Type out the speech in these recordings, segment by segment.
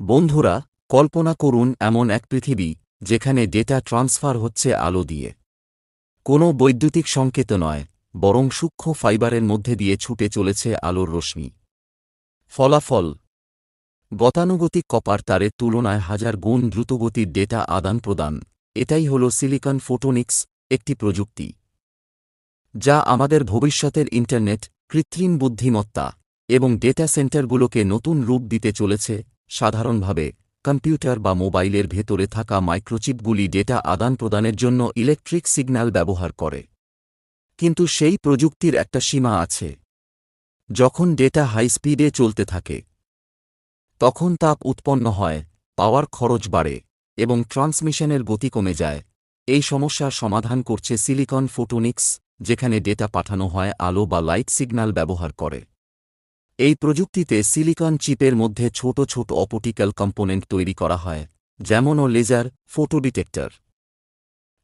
বন্ধুরা, কল্পনা করুন এমন এক পৃথিবী, যেখানে ডেটা ট্রান্সফার হচ্ছে আলো দিয়ে। কোনো বৈদ্যুতিক সংকেত নয়, বরং সূক্ষ্ম ফাইবারের মধ্যে দিয়ে ছুটে চলেছে আলোর রশ্মি। ফলাফল, গতানুগতিক কপার তারের তুলনায় হাজার গুণ দ্রুতগতির ডেটা আদান প্রদান। এটাই হল সিলিকন ফোটোনিক্স, একটি প্রযুক্তি। যা আমাদের ভবিষ্যতের ইন্টারনেট, কৃত্রিম বুদ্ধিমত্তা এবং ডেটা সেন্টারগুলোকে নতুন রূপ দিতে চলেছে। সাধারণভাবে, কম্পিউটার বা মোবাইলের ভেতরে থাকা মাইক্রোচিপগুলি ডেটা আদান প্রদানের জন্য ইলেকট্রিক সিগন্যাল ব্যবহার করে। কিন্তু সেই প্রযুক্তির একটা সীমা আছে। যখন ডেটা হাই স্পিডে চলতে থাকে, তখন তাপ উৎপন্ন হয়, পাওয়ার খরচ বাড়ে, এবং ট্রান্সমিশনের গতি কমে যায়। এই সমস্যার সমাধান করছে সিলিকন ফোটোনিক্স, যেখানে ডেটা পাঠানো হয় আলো বা লাইট সিগন্যাল ব্যবহার করে। এই প্রযুক্তিতে সিলিকন চিপের মধ্যে ছোট ছোট অপটিক্যাল কম্পোনেন্ট তৈরি করা হয়, যেমন ও লেজার, ফোটো ডিটেক্টর,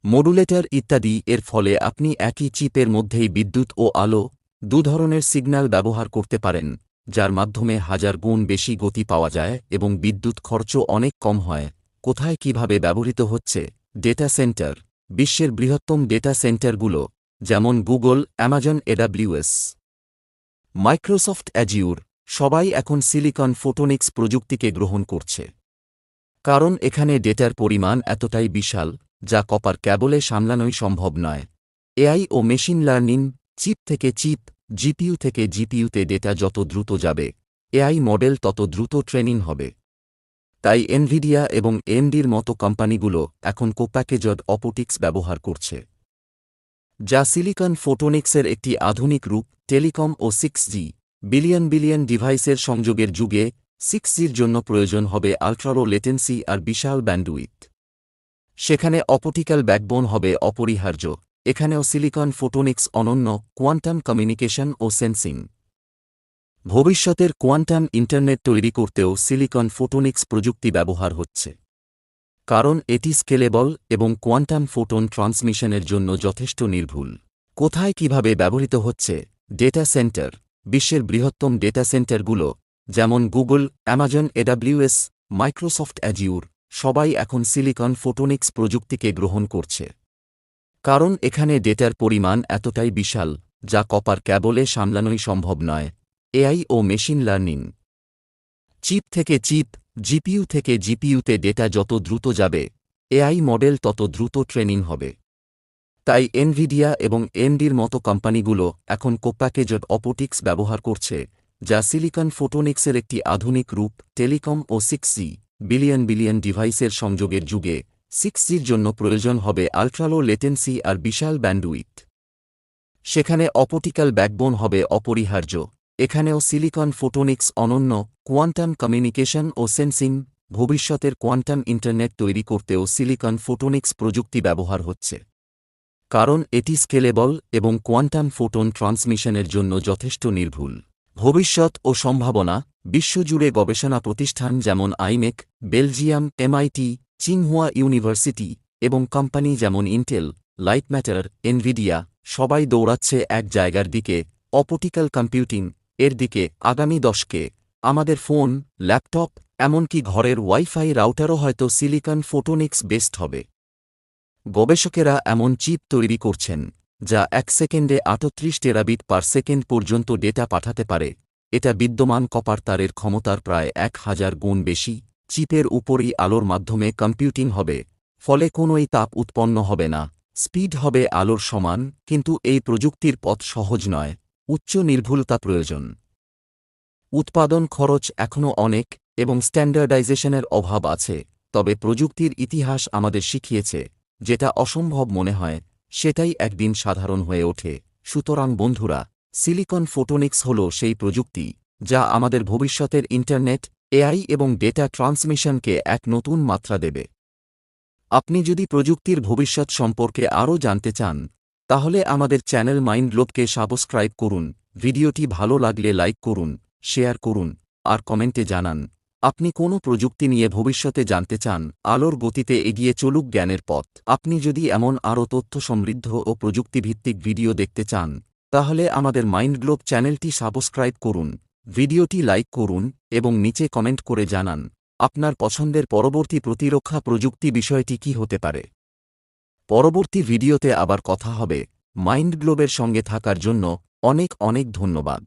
মডুলেটর ইত্যাদি। এর ফলে আপনি একই চিপের মধ্যেই বিদ্যুৎ ও আলো, দু ধরনের সিগন্যাল ব্যবহার করতে পারেন, যার মাধ্যমে হাজার গুণ বেশি গতি পাওয়া যায় এবং বিদ্যুৎ খরচ অনেক কম হয়। কোথায় কীভাবে ব্যবহৃত হচ্ছে? ডেটা সেন্টার, বিশ্বের বৃহত্তম ডেটা সেন্টারগুলো, যেমন Google, Amazon AWS Microsoft Azure সবাই এখন সিলিকন ফোটোনিক্স প্রযুক্তিকে গ্রহণ করছে। কারণ এখানে ডেটার পরিমাণ এতটাই বিশাল, যা কপার ক্যাবলে সামলানোই সম্ভব নয়। এআই ও মেশিন লার্নিং, চিপ থেকে চিপ, জিপিইউ থেকে জিপিইউতে ডেটা যত দ্রুত যাবে, এআই মডেল তত দ্রুত ট্রেনিং হবে। তাই এনভিডিয়া এবং এমডির মতো কোম্পানিগুলো এখন কোপ্যাকেজড অপটিক্স ব্যবহার করছে। যা সিলিকন ফোটোনিক্সের একটি আধুনিক রূপ, টেলিকম ও সিক্স জি, বিলিয়ন বিলিয়ন ডিভাইসের সংযোগের যুগে সিক্স জির জন্য প্রয়োজন হবে আল্ট্রারো লেটেন্সি আর বিশাল ব্যান্ডউইথ। সেখানে অপটিক্যাল ব্যাকবোন হবে অপরিহার্য, এখানেও সিলিকন ফোটোনিক্স অনন্য কোয়ান্টাম কমিউনিকেশন ও সেন্সিং। ভবিষ্যতের কোয়ান্টাম ইন্টারনেট তৈরি করতেও সিলিকন ফোটোনিক্স প্রযুক্তি ব্যবহার হচ্ছে। কারণ এটি স্কেলেবল এবং কোয়ান্টাম ফোটন ট্রান্সমিশনের জন্য যথেষ্ট নির্ভুল। কোথায় কীভাবে ব্যবহৃত হচ্ছে ডেটা সেন্টার? বিশ্বের বৃহত্তম ডেটা সেন্টারগুলো, যেমন Google, Amazon AWS Microsoft Azure, সবাই এখন সিলিকন ফোটোনিক্স প্রযুক্তিকে গ্রহণ করছে। কারণ এখানে ডেটার পরিমাণ এতটাই বিশাল, যা কপার ক্যাবলে সামলানোই সম্ভব নয়। এআই ও মেশিন লার্নিং। চিপ থেকে চিপ জিপিইউ থেকে জিপিইউতে ডেটা যত দ্রুত যাবে, এআই মডেল তত দ্রুত ট্রেনিং হবে। তাই এনভিডিয়া এবং এমডির মতো কোম্পানিগুলো এখন কোপ্যাকেজড অপটিক্স ব্যবহার করছে, যা সিলিকন ফোটোনিক্সের একটি আধুনিক রূপ, টেলিকম ও সিক্স বিলিয়ন বিলিয়ন ডিভাইসের সংযোগের যুগে সিক্স জন্য প্রয়োজন হবে আল্ট্রালো লেটেন্সি আর বিশাল ব্যান্ডউইথ। সেখানে অপটিক্যাল ব্যাকবোন হবে অপরিহার্য। এখানেও সিলিকন ফোটোনিক্স অনন্য কোয়ান্টাম কমিউনিকেশন ও সেন্সিং ভবিষ্যতের কোয়ান্টাম ইন্টারনেট তৈরি করতেও সিলিকন ফোটোনিক্স প্রযুক্তি ব্যবহার হচ্ছে। কারণ এটি স্কেলেবল এবং কোয়ান্টাম ফোটন ট্রান্সমিশনের জন্য যথেষ্ট নির্ভুল। ভবিষ্যৎ ও সম্ভাবনা, বিশ্বজুড়ে গবেষণা প্রতিষ্ঠান যেমন IMEC, Belgium, MIT, Tsinghua university এবং কোম্পানি যেমন ইন্টেল, লাইট ম্যাটার, এনভিডিয়া সবাই দৌড়াচ্ছে এক জায়গার দিকে, অপটিক্যাল কম্পিউটিং এর দিকে, আগামী দশকে, আমাদের ফোন, ল্যাপটপ, এমনকি ঘরের ওয়াইফাই রাউটারও হয়তো সিলিকন ফোটোনিক্স বেস্ট হবে। গবেষকেরা এমন চিপ তৈরি করছেন, যা এক সেকেন্ডে আটত্রিশ টেরাবিট পার সেকেন্ড পর্যন্ত ডেটা পাঠাতে পারে। এটা বিদ্যমান কপার তারের ক্ষমতার প্রায় এক হাজার গুণ বেশি, চিপের উপরই আলোর মাধ্যমে কম্পিউটিং হবে, ফলে কোনোই তাপ উৎপন্ন হবে না। স্পিড হবে আলোর সমান, কিন্তু এই প্রযুক্তির পথ সহজ নয়। উচ্চ নির্ভুলতা প্রয়োজন। উৎপাদন খরচ এখনও অনেক এবং স্ট্যান্ডার্ডাইজেশনের অভাব আছে, তবে প্রযুক্তির ইতিহাস আমাদের শিখিয়েছে, যেটা অসম্ভব মনে হয়, সেটাই একদিন সাধারণ হয়ে ওঠে। সুতরাং বন্ধুরা, সিলিকন ফোটোনিক্স হল সেই প্রযুক্তি, যা আমাদের ভবিষ্যতের ইন্টারনেট, এআই এবং ডেটা ট্রান্সমিশনকে এক নতুন মাত্রা দেবে। আপনি যদি প্রযুক্তির ভবিষ্যৎ সম্পর্কে আরও জানতে চান তাহলে আমাদের চ্যানেল মাইন্ড গ্লোবকে সাবস্ক্রাইব করুন, ভিডিওটি ভালো লাগলে লাইক করুন, শেয়ার করুন, আর কমেন্টে জানান, আপনি কোনো প্রযুক্তি নিয়ে ভবিষ্যতে জানতে চান, আলোর গতিতে এগিয়ে চলুক জ্ঞানের পথ, আপনি যদি এমন আরও তথ্য সমৃদ্ধ ও প্রযুক্তিভিত্তিক ভিডিও দেখতে চান, তাহলে আমাদের মাইন্ড গ্লোব চ্যানেলটি সাবস্ক্রাইব করুন, ভিডিওটি লাইক করুন, এবং নিচে কমেন্ট করে জানান, আপনার পছন্দের পরবর্তী প্রতিরক্ষা প্রযুক্তি বিষয়টি কি হতে পারে। পরবর্তী ভিডিওতে আবার কথা হবে মাইন্ড গ্লোবের সঙ্গে থাকার জন্য অনেক অনেক ধন্যবাদ।